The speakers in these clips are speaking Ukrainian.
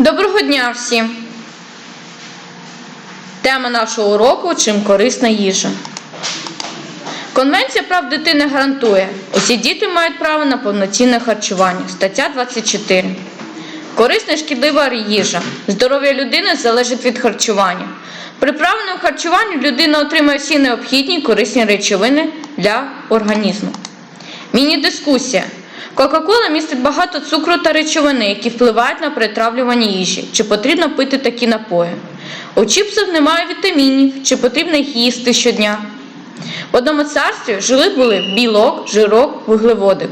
Доброго дня всім! Тема нашого уроку чим корисна їжа. Конвенція прав дитини гарантує, усі діти мають право на повноцінне харчування. Стаття 24. Корисна шкідлива їжа. Здоров'я людини залежить від харчування. При правильному харчуванні людина отримає всі необхідні корисні речовини для організму. Міні-дискусія. Кока-кола містить багато цукру та речовини, які впливають на перетравлювання їжі. Чи потрібно пити такі напої? У чіпсах немає вітамінів, чи потрібно їх їсти щодня. В одному царстві жили були білок, жирок, вуглеводик.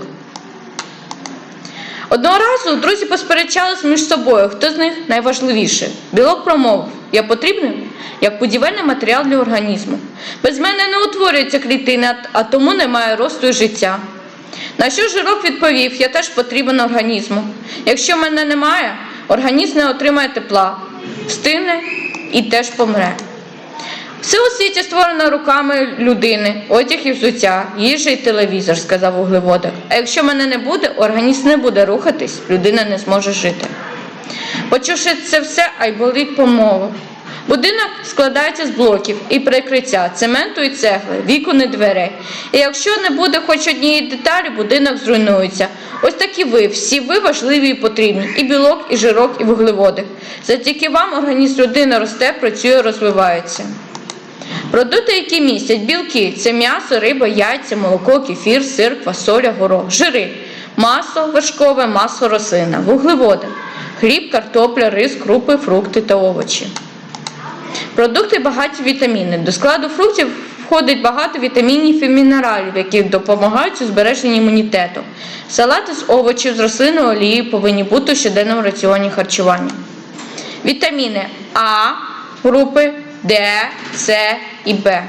Одного разу друзі посперечались між собою, хто з них найважливіший. Білок промовив: Я потрібний як будівельний матеріал для організму. Без мене не утворюється клітина, а тому немає росту і життя. На що жирок відповів, я теж потрібен організму. Якщо мене немає, організм не отримає тепла, встигне і теж помре. Все у світі створено руками людини, одяг і взуття, їжа і телевізор, сказав вуглеводик. А якщо мене не буде, організм не буде рухатись, людина не зможе жити. Почувши це все, Айболит помовив. Будинок складається з блоків і прикриття, цементу і цегли, вікон і дверей. І якщо не буде хоч однієї деталі, будинок зруйнується. Ось такі ви, всі ви важливі і потрібні, і білок, і жирок, і вуглеводик. Завдяки вам організм людини росте, працює, розвивається. Продукти, які містять білки, це м'ясо, риба, яйця, молоко, кефір, сир, квасоля, горох, жири, масло вершкове, масло рослина, вуглеводи, хліб, картопля, рис, крупи, фрукти та овочі. Продукти багаті вітаміни. До складу фруктів входить багато вітамінів і мінералів, які допомагають у збереженні імунітету. Салати з овочів з рослинної олії повинні бути у щоденному раціоні харчування. Вітаміни А групи, Д, С і Б.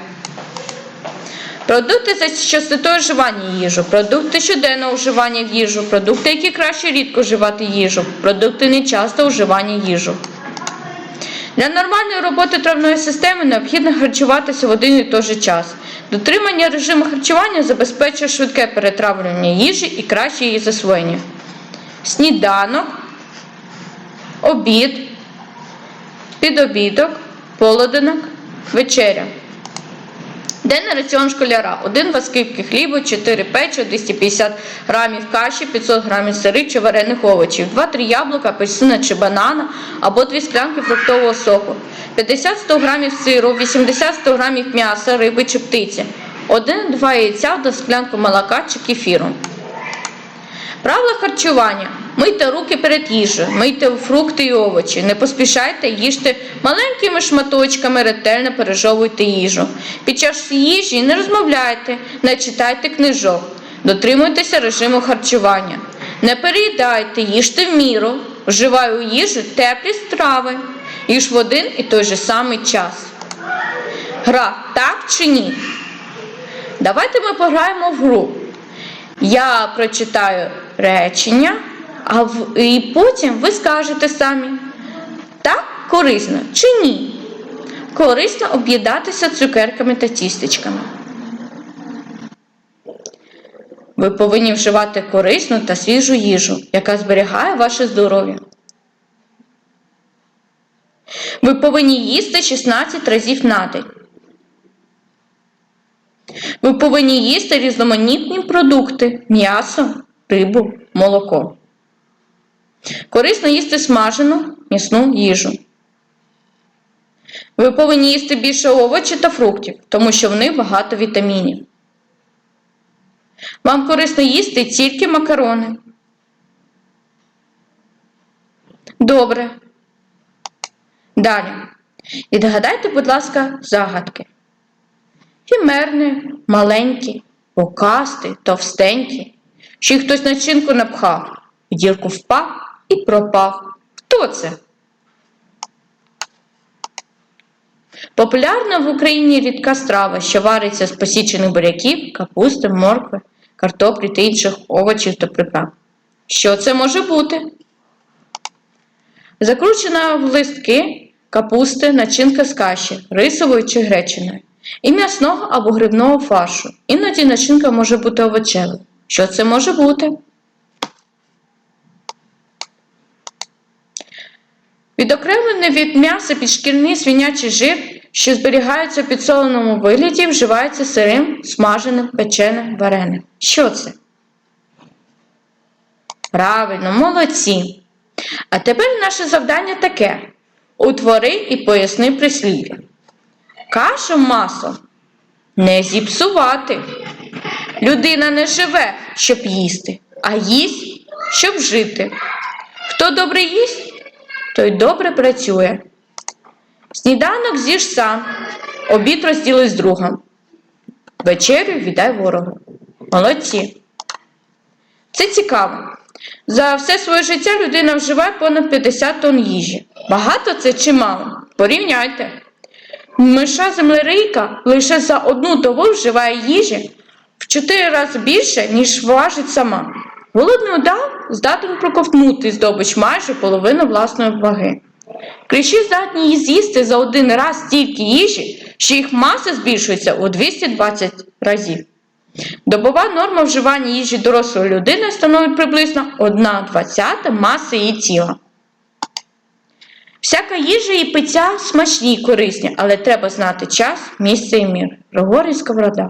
Продукти за частотою вживання їжу, продукти щоденного вживання їжу, продукти, які краще рідко вживати їжу, продукти нечасто вживання їжу. Для нормальної роботи травної системи необхідно харчуватися в один і той же час. Дотримання режиму харчування забезпечує швидке перетравлювання їжі і краще її засвоєння. Сніданок, обід, підобідок, полуденок, вечеря. Денний раціон школяра. Один два скибки хлібу, 4 печива, 250 грамів каші, 500 грамів сири чи варених овочів, 2-3 яблука, апельсина чи банана або 2 склянки фруктового соку, 50-100 грамів сиру, 80-100 грамів м'яса, риби чи птиці, 1-2 яйця до склянку молока чи кефіру. Правила харчування. Мийте руки перед їжею, мийте фрукти і овочі, не поспішайте їжте маленькими шматочками, ретельно пережовуйте їжу. Під час їжі не розмовляйте, не читайте книжок, дотримуйтеся режиму харчування. Не переїдайте, їжте в міру, вживай у їжу теплі страви, їж в один і той же самий час. Гра так чи ні? Давайте ми пограємо в гру. Я прочитаю речення, а в... і потім ви скажете самі, так корисно чи ні. Корисно об'їдатися цукерками та тістечками. Ви повинні вживати корисну та свіжу їжу, яка зберігає ваше здоров'я. Ви повинні їсти 16 разів на день. Ви повинні їсти різноманітні продукти м'ясо, рибу, молоко. Корисно їсти смажену м'ясну їжу. Ви повинні їсти більше овочів та фруктів, тому що в них багато вітамінів. Вам корисно їсти тільки макарони. Добре. Далі. Відгадайте, будь ласка, загадки. Фімерне, маленькі, покасти, товстенькі. Ще й хтось начинку напхав, в дірку впав і пропав. Хто це? Популярна в Україні рідка страва, що вариться з посічених буряків, капусти, моркви, картоплі та інших овочів та приправ. Що це може бути? Закручена в листки капусти, начинка з каші, рисової чи гречаної, і м'ясного або грибного фаршу. Іноді начинка може бути овочевою. Що це може бути? Відокремлений від м'яса підшкірний свинячий жир, що зберігається в підсоленому вигляді, вживається сирим, смаженим, печеним, вареним. Що це? Правильно, молодці. А тепер наше завдання таке: утвори і поясни прислів'я. Кашу маслом не зіпсувати. Людина не живе, щоб їсти, а їсть, щоб жити. Хто добре їсть, той добре працює. Сніданок з'їж сам, обід розділи з другом. Вечерю віддай ворогу. Молодці. Це цікаво. За все своє життя людина вживає понад 50 тонн їжі. Багато це чи мало? Порівняйте. Миша землерийка лише за одну добу вживає їжі в 4 рази більше, ніж важить сама. Голодний удав здатен проковтнути здобич майже половину власної ваги. Кліщі здатні її з'їсти за один раз стільки їжі, що їх маса збільшується у 220 разів. Добова норма вживання їжі дорослої людини становить приблизно 1 двадцята маси її тіла. Всяка їжа і пиття смачні і корисні, але треба знати час, місце і мір. Григорій Сковорода.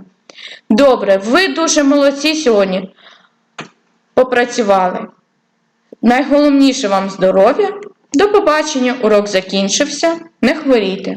Добре, ви дуже молодці сьогодні попрацювали. Найголовніше вам здоров'я. До побачення, урок закінчився. Не хворійте.